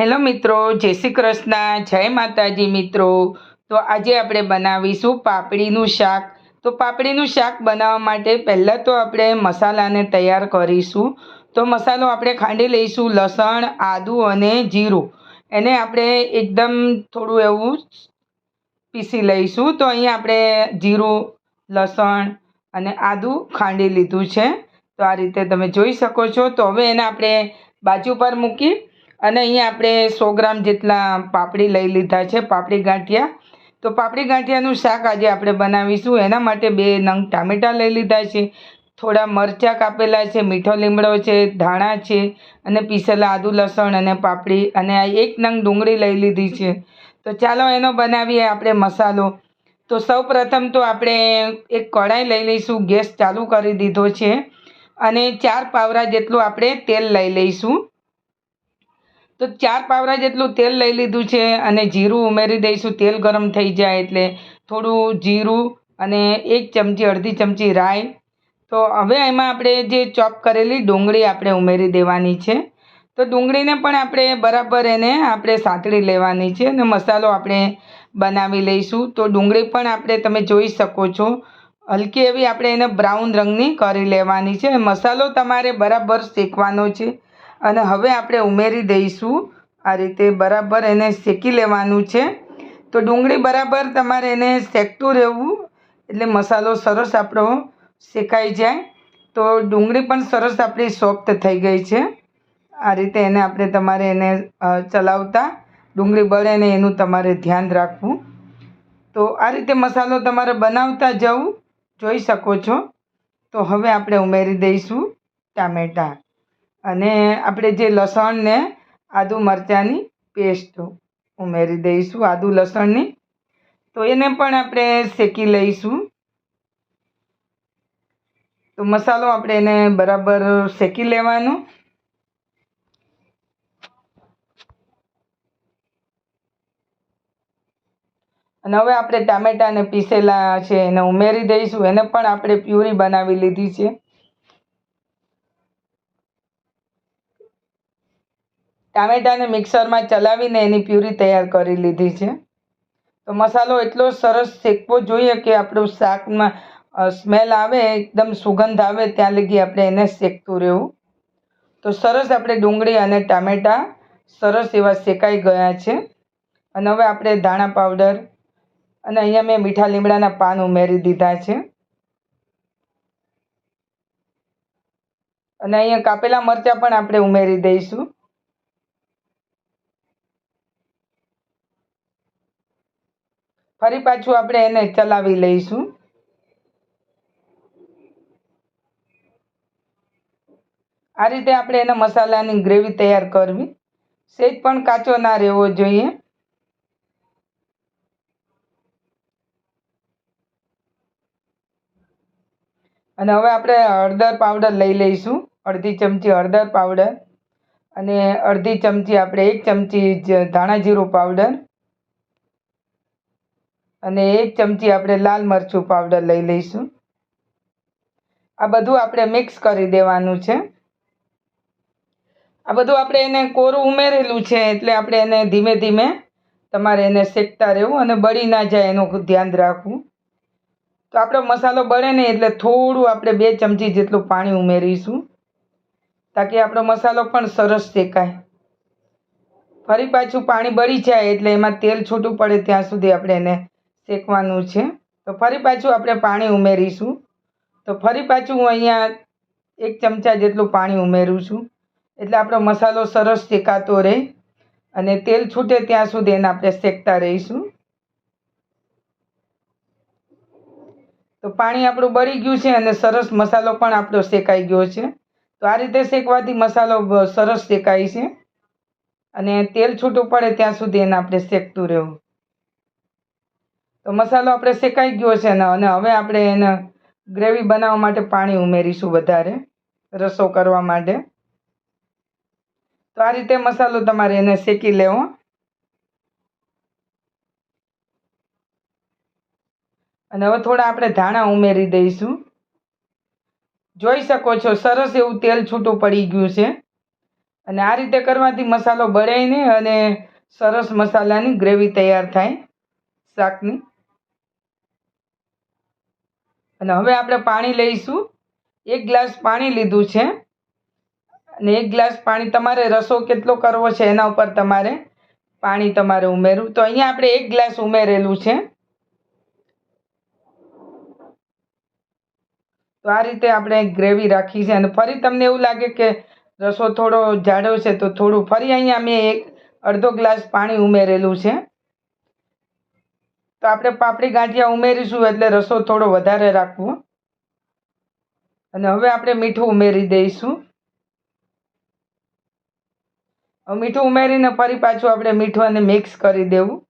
Hello મિત્રો, જય શ્રી કૃષ્ણ, જય માતાજી મિત્રો. તો આજે આપણે બનાવીશું પાપડીનું શાક. તો પાપડીનું શાક બનાવવા માટે પહેલાં તો આપણે મસાલાને તૈયાર કરીશું. તો મસાલો આપણે ખાંડી લઈશું, લસણ, આદું અને જીરું. એને આપણે એકદમ થોડું એવું પીસી લઈશું. તો અહીં આપણે જીરું, લસણ અને આદું ખાંડી લીધું છે. તો આ રીતે તમે જોઈ શકો છો. તો હવે એને આપણે બાજુ પર મૂકી અને અહીંયા આપણે સો ગ્રામ જેટલા પાપડી લઈ લીધા છે, પાપડી ગાંઠિયા. તો પાપડી ગાંઠિયાનું શાક આજે આપણે બનાવીશું. એના માટે બે નંગ ટામેટાં લઈ લીધા છે, થોડા મરચાં કાપેલા છે, મીઠો લીમડો છે, ધાણા છે, અને પીસેલા આદુ લસણ અને પાપડી, અને આ એક નંગ ડુંગળી લઈ લીધી છે. તો ચાલો એનો બનાવીએ આપણે મસાલો. તો સૌ પ્રથમ તો આપણે એક કઢાઈ લઈ લઈશું. ગેસ ચાલુ કરી દીધો છે. અને ચાર પાવરા જેટલું આપણે તેલ લઈ લઈશું. તો ચાર પાવરા જેટલું તેલ લઈ લીધું છે અને જીરું ઉમેરી દઈશું. તેલ ગરમ થઈ જાય એટલે થોડું જીરું અને એક ચમચી, અડધી ચમચી રાઈ. તો હવે એમાં આપણે જે ચોપ કરેલી ડુંગળી આપણે ઉમેરી દેવાની છે. તો ડુંગળીને પણ આપણે બરાબર એને આપણે સાંતળી લેવાની છે અને મસાલો આપણે બનાવી લઈશું. તો ડુંગળી પણ આપણે તમે જોઈ શકો છો. હલકી એવી આપણે એને બ્રાઉન રંગની કરી લેવાની છે. મસાલો તમારે બરાબર શેકવાનો છે. અને હવે આપણે ઉમેરી દઈશું. આ રીતે બરાબર એને શેકી લેવાનું છે. તો ડુંગળી બરાબર તમારે એને શેકતું રહેવું, એટલે મસાલો સરસ આપણો શેકાઈ જાય. તો ડુંગળી પણ સરસ આપણી સોફ્ટ થઈ ગઈ છે. આ રીતે એને આપણે તમારે એને ચલાવતા ડુંગળી બળે ને એનું તમારે ધ્યાન રાખવું. તો આ રીતે મસાલો તમારે બનાવતા જવું, જોઈ શકો છો. તો હવે આપણે ઉમેરી દઈશું ટામેટાં. અને આપણે જે લસણ ને આદુ મરચાંની પેસ્ટ ઉમેરી દઈશું, આદુ લસણની. તો એને પણ આપણે શેકી લઈશું. તો મસાલો આપણે એને બરાબર શેકી લેવાનો. અને હવે આપણે ટામેટાને પીસેલા છે એને ઉમેરી દઈશું. એને પણ આપણે પ્યુરી બનાવી લીધી છે. ટામેટાને મિક્સરમાં ચલાવીને એની પ્યુરી તૈયાર કરી લીધી છે. તો મસાલો એટલો સરસ શેકવો જોઈએ કે આપણું શાકમાં સ્મેલ આવે, એકદમ સુગંધ આવે, ત્યાં લગી આપણે એને શેકતું રહેવું. તો સરસ આપણે ડુંગળી અને ટામેટાં સરસ એવા શેકાઈ ગયા છે. અને હવે આપણે ધાણા પાવડર અને અહીંયા મેં મીઠા લીમડાના પાન ઉમેરી દીધા છે. અને અહીંયા કાપેલા મરચાં પણ આપણે ઉમેરી દઈશું. ફરી પાછું આપણે એને ચલાવી લઈશું. આ રીતે આપણે એના મસાલાની ગ્રેવી તૈયાર કરવી. સેજ પણ કાચો ના રહેવો જોઈએ. અને હવે આપણે હળદર પાવડર લઈ લઈશું. અડધી ચમચી હળદર પાવડર અને અડધી ચમચી આપણે એક ચમચી ધાણા જીરું પાવડર. અને એક ચમચી આપણે લાલ મરચું પાવડર લઈ લઈશું. આ બધું આપણે મિક્સ કરી દેવાનું છે. આ બધું આપણે એને કોરું ઉમેરેલું છે એટલે આપણે એને ધીમે ધીમે તમારે એને શેકતા રહેવું અને બળી ના જાય એનું ધ્યાન રાખવું. તો આપણો મસાલો બળે નહીં એટલે થોડું આપણે બે ચમચી જેટલું પાણી ઉમેરીશું. તાકી આપણો મસાલો પણ સરસ શેકાય. ફરી પાછું પાણી બળી જાય એટલે એમાં તેલ છૂટું પડે ત્યાં સુધી આપણે એને શેકવાનું છે. તો ફરી પાછું આપણે પાણી ઉમેરીશું. તો ફરી પાછું હું અહીંયા એક ચમચા જેટલું પાણી ઉમેરું છું. એટલે આપણો મસાલો સરસ શેકાતો રહે અને તેલ છૂટે ત્યાં સુધી એને આપણે શેકતા રહીશું. તો પાણી આપણું બળી ગયું છે અને સરસ મસાલો પણ આપણો શેકાઈ ગયો છે. તો આ રીતે શેકવાથી મસાલો સરસ શેકાય છે. અને તેલ છૂટું પડે ત્યાં સુધી એને આપણે શેકતું રહેવું. તો મસાલો આપણે શેકાઈ ગયો છે ને, અને હવે આપણે એને ગ્રેવી બનાવવા માટે પાણી ઉમેરીશું વધારે, રસો કરવા માટે. તો આ રીતે મસાલો તમારે એને શેકી લેવો. અને હવે થોડા આપણે ધાણા ઉમેરી દઈશું. જોઈ શકો છો, સરસ એવું તેલ છૂટું પડી ગયું છે. અને આ રીતે કરવાથી મસાલો બળે નહીં અને સરસ મસાલાની ગ્રેવી તૈયાર થાય શાકની. અને હવે આપણે પાણી લઈશું. એક ગ્લાસ પાણી લીધું છે. અને એક ગ્લાસ પાણી તમારે રસો કેટલો કરવો છે એના ઉપર તમારે પાણી તમારે ઉમેરવું. તો અહીંયા આપણે એક ગ્લાસ ઉમેરેલું છે. તો આ રીતે આપણે ગ્રેવી રાખી છે. અને ફરી તમને એવું લાગે કે રસો થોડો જાડો છે, તો થોડું ફરી અહીંયા મેં એક અડધો ગ્લાસ પાણી ઉમેરેલું છે. તો આપણે પાપડી ગાંઠિયા ઉમેરીશું એટલે રસો થોડો વધારે રાખવો. અને હવે આપણે મીઠું ઉમેરી દઈશું. મીઠું ઉમેરીને ફરી પાછું આપણે મીઠું અને મિક્સ કરી દેવું.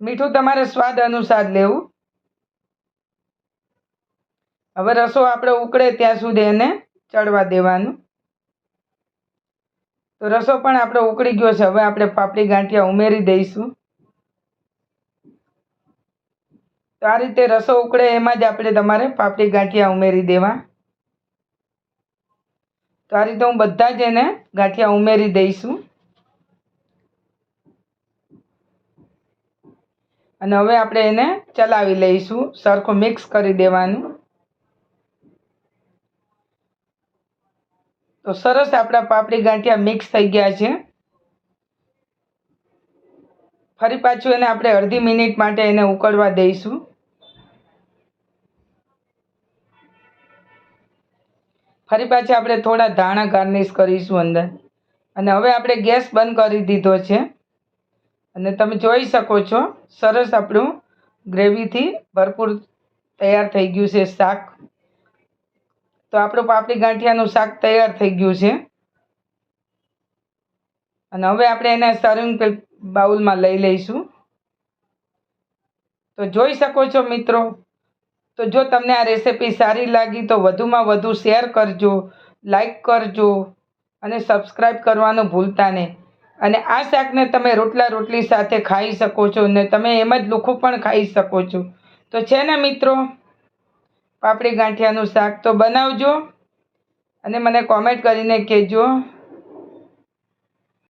મીઠું તમારે સ્વાદ અનુસાર લેવું. હવે રસો આપણે ઉકળે ત્યાં સુધી એને ચડવા દેવાનું. તો રસો પણ આપણો ઉકળી ગયો છે. હવે આપણે પાપડી ગાંઠિયા ઉમેરી દઈશું. તો આ રીતે રસો ઉકળે, એમાં જ આપણે તમારે પાપડી ગાંઠિયા ઉમેરી દેવા. તો આ રીતે હું બધા જ એને ગાંઠિયા ઉમેરી દઈશું. અને હવે આપણે એને ચલાવી લઈશું. સરખું મિક્સ કરી દેવાનું. તો સરસ આપણા પાપડી ગાંઠિયા મિક્સ થઈ ગયા છે. ફરી પાછું એને આપણે અડધી મિનિટ માટે એને ઉકળવા દઈશું. ફરી પાછા આપણે થોડા ધાણા ગાર્નિશ કરીશું અંદર. અને હવે આપણે ગેસ બંધ કરી દીધો છે. અને તમે જોઈ શકો છો, સરસ આપણું ગ્રેવીથી ભરપૂર તૈયાર થઈ ગયું છે શાક. તો આપણું પાપડી ગાંઠિયાનું શાક તૈયાર થઈ ગયું છે. અને હવે આપણે એને સર્વિંગ બાઉલમાં લઈ લઈશું. તો જોઈ શકો છો મિત્રો, તો જો તમને આ રેસિપી સારી લાગી તો વધુમાં વધુ શેર કરજો, લાઈક કરજો અને સબસ્ક્રાઈબ કરવાનું ભૂલતા નહીં. અને આ શાકને તમે રોટલા રોટલી સાથે ખાઈ શકો છો ને તમે એમ જ લુખું પણ ખાઈ શકો છો. તો છે ને મિત્રો, પાપડી ગાંઠિયાનું શાક તો બનાવજો અને મને કોમેન્ટ કરીને કહેજો.